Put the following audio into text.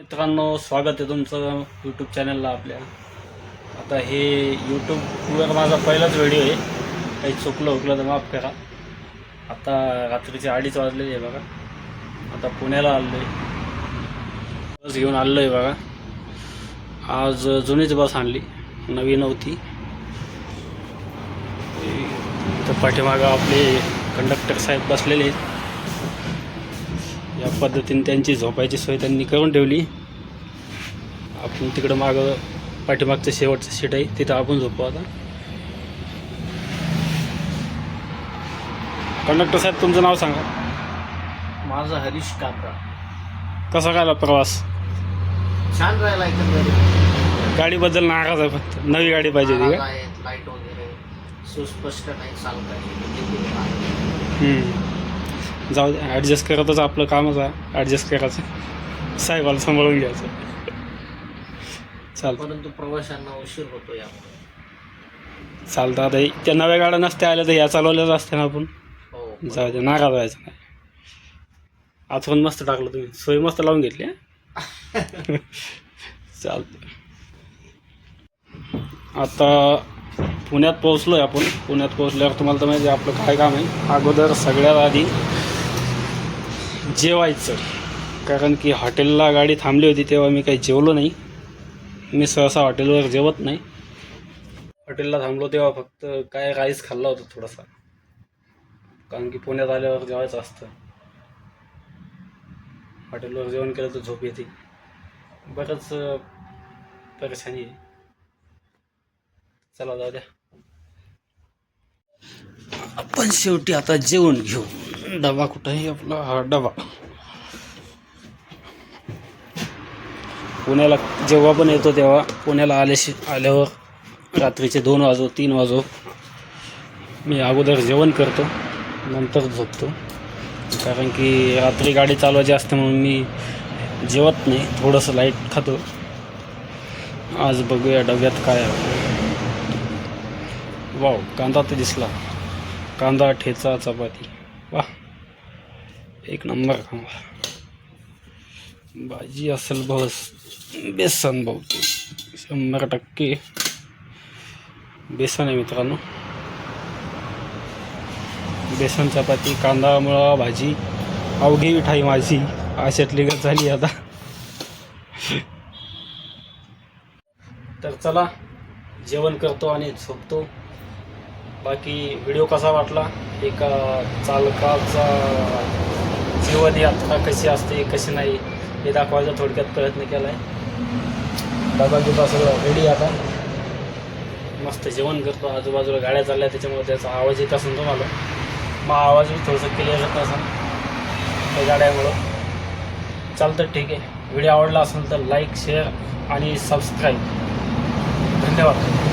मित्रांनो स्वागत आहे तुमचं यूट्यूब चॅनलला आपल्या. आता हे यूट्यूबवर माझा पहिलाच व्हिडिओ आहे. काही चुकलं उकलं तर माफ करा. आता रात्रीचे अडीच वाजलेले आहे बघा. आता पुण्याला आलो आहे बस घेऊन आलो आहे बघा. आज जुनीच बस आणली. नवी नव्हती. तर पाठीमागं आपले कंडक्टर साहेब बसलेले आहेत. या पद्धतीने त्यांची झोपायची सोय त्यांनी करून ठेवली. आपण तिकडं मागं पाठीमागचं शेवटचं सीट आहे तिथं आपण झोपू आता. कंडक्टर साहेब तुमचं नाव सांगा. माझा हरीश कापरा. कसा काय प्रवास? छान राहिला एकंदरीत. गाडीबद्दल नाराज आहे फक्त. नवी गाडी पाहिजे का? आहेत लाइट वगैरे. सुस्पष्ट नाही चालत हम्म. जाऊ दे ॲडजस्ट करतच आपलं कामच आहे. ॲडजस्ट करायचं. साहेबाला सांभाळून घ्यायचं. चालतं. परंतु प्रवाशांना उशीर होतो यामुळे. चालतं. आता त्या नव्या गाड्या नसत्या आल्या तर ह्या चालवल्याच असत्या ना आपण. हो जाऊ दे नाराज व्हायचं नाही. आठवण मस्त टाकलं तुम्ही. सोय मस्त लावून घेतली? चालतं. आता पुण्यात पोहोचलो आहे आपण. पुण्यात पोहोचल्यावर तुम्हाला तर माहिती आपलं काय काम आहे. अगोदर सगळ्यात आधी जेवायचं. कारण की हॉटेलला गाडी थांबली होती तेव्हा मी काही जेवलो नाही. मी सहसा हॉटेलवर जेवत नाही. हॉटेलला थांबलो तेव्हा फक्त काय राईस खाल्ला होता थोडासा. कारण की पुण्यात आल्यावर जेवायचं असतं. हॉटेलवर जेवण केलं तर झोप येते. बरंच परेशानी आहे. चला जाऊ द्या. आपण शेवटी आता जेवण घेऊ. डबा कुठं आहे आपला हा डबा. पुण्याला जेव्हा पण येतो तेव्हा पुण्याला आल्याशी आल्यावर रात्रीचे दोन वाजो तीन वाजो. मी अगोदर जेवण करतो नंतर झोपतो. कारण की रात्री गाडी चालवायची असते म्हणून मी जेवत नाही थोडंसं लाइट खातो. आज बघूया डब्यात काय वाव कांदा तर दिसला. कांदा ठेचा चपाती. वा एक नंबर भाजी असेल बस बेसन बहुतेक शंभर टक्के। बेसन आहे मित्रांनो। बेसन चपाती कांदा मुळा भाजी अवघी मिठाई माझी। अशातली गत झाली आता। तर चला जेवण करतो आणि झोपतो. बाकी व्हिडिओ कसा वाटला? एका चालकाचा जीवन यात्रा कशी असते कशी नाही हे दाखवायचा थोडक्यात प्रयत्न केला आहे डबा बिबा सगळं रेडी आता? मस्त जेवण करतो. आजूबाजूला गाड्या चालल्या त्याच्यामुळे त्याचा आवाज येत असेल तुम्हाला. मग आवाज थोडंसं क्लिअर येत असेल त्या गाड्यामुळं. चालतं ठीक आहे. व्हिडिओ आवडला असेल तर लाईक शेअर आणि सबस्क्राईब धन्यवाद.